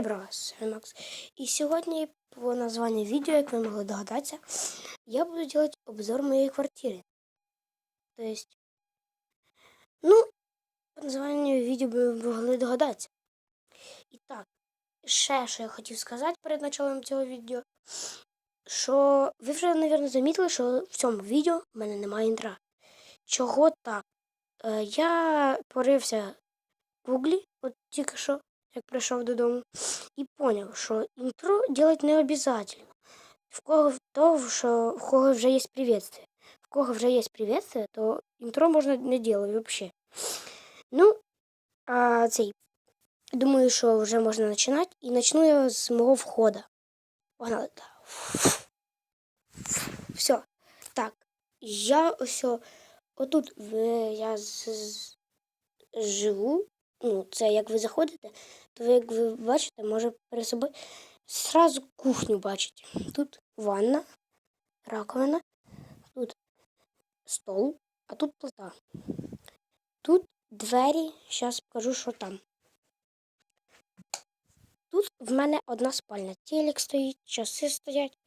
Хай брас, Макс. І сьогодні по названню відео, як ви могли догадатися, я буду делать обзор моєї квартири. То есть, ну, по названню відео ви могли догадатися. І так, ще що я хотів сказати перед началом цього відео, що ви вже, мабуть, замітили, що в цьому відео в мене немає інтра. Чого так? Я порився в гуглі, от тільки що, як прийшов додому, і зрозумів, що інтро делать не обов'язково. В кого то, що в кого вже є приветствие. В кого вже є приветствие, то інтро можна не делать взагалі. Ну, а цей. Думаю, що вже можна починати. І почну я з мого входу. Погнали. Все. Так. Я ось отут в- я з- з- живу. Ну, це як ви заходите, то ви, як ви бачите, може перед собою сразу кухню бачите. Тут ванна, раковина, тут стол, а тут плита. Тут двері, зараз покажу, що там. Тут в мене одна спальня. Телек стоїть, часи стоять,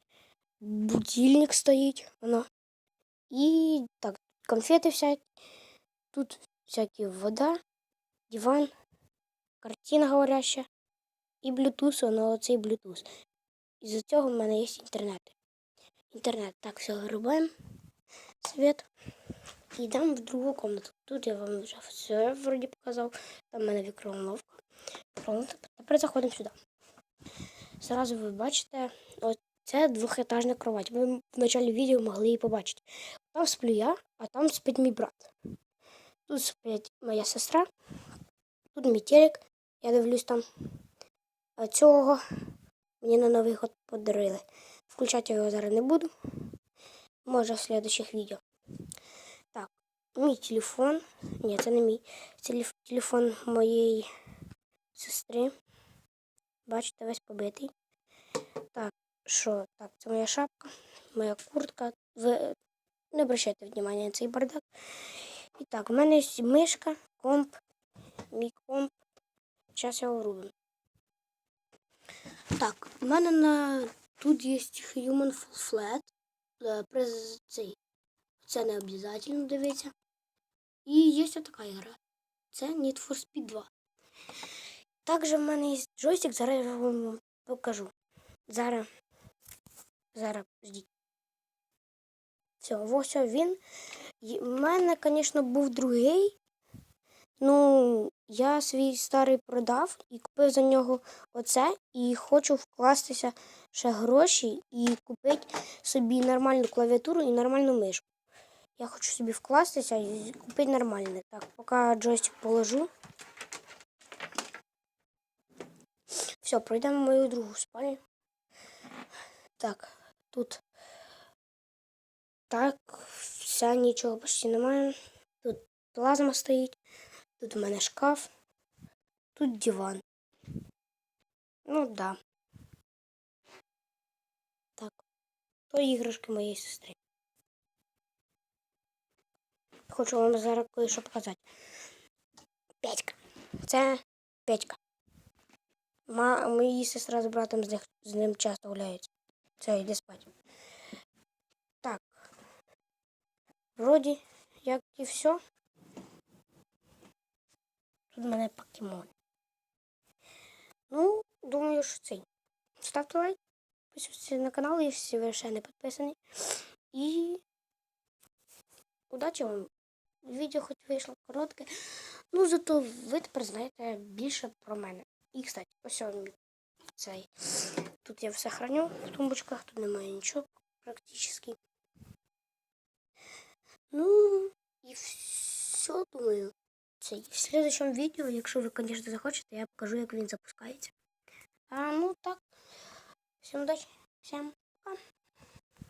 будильник стоїть, воно. І так, конфети всякі. Тут всякі вода, диван, картина говоряща і Bluetooth, воно оцей Bluetooth. Із-за цього в мене є інтернет. Інтернет. Так, все вирубаємо. Світ. І йдемо в другу комнату. Тут я вам вже все вроді показав. Там в мене. Мікроволновка. Тепер заходимо сюди. Зразу ви бачите, ось це двохетажна кровать. Ви в початку відео могли її побачити. Там сплю я, а там спить мій брат. Тут спить моя сестра, тут мій телек, я дивлюсь там. А цього мені на Новий год подарили. Включати його зараз не буду. Може в слідчих відео. Так, мій телефон. Ні, це не мій. Це телефон моєї сестри. Бачите, весь побитий. Так, що? Так, це моя шапка, моя куртка. Ви не обращайте внимання на цей бардак. І так, у мене мишка, комп, мій комп. Зараз я врубим. Так, у мене на тут є Human Flat. Е, цей. Це не обов'язково дивитися. І є така гра. Це Need for Speed 2. Також в мене є джойстик, зараз я вам покажу. Зараз. Зараз. Все, ось він. У мене, звісно, був другий. Ну, я свій старий продав і купив за нього оце. І хочу вкластися ще гроші і купити собі нормальну клавіатуру і нормальну мишку. Я хочу собі вкластися і купити нормальне. Так, поки джойстик положу. Все, пройдемо мою другу спальню. Так, тут так, вся нічого почти немає. Тут плазма стоїть, тут у мене шкаф, тут диван. Ну да. Так. То іграшки моєї сестри. Хочу вам зараз кое-що показати. Петька. Це Петька. Ма, мої сестра з братом з, них, з ним часто гуляють. Все, йди спати. Так. Вроді, як і все. Тут в мене покемон. Ну, думаю, що цей. Ставте лайк, підписуйтесь на канал, якщо ви ще не підписані. І удачі вам! Відео хоч вийшло коротке. Ну, зато ви тепер знаєте більше про мене. І, кстати, ось мій цей. Тут я все храню в тумбочках, тут немає нічого практично. Ну, і все, думаю. Цей. В следующем відео, якщо ви, звісно, захочете, я покажу, як він запускається. А, ну так. Всім удачі, всім пока.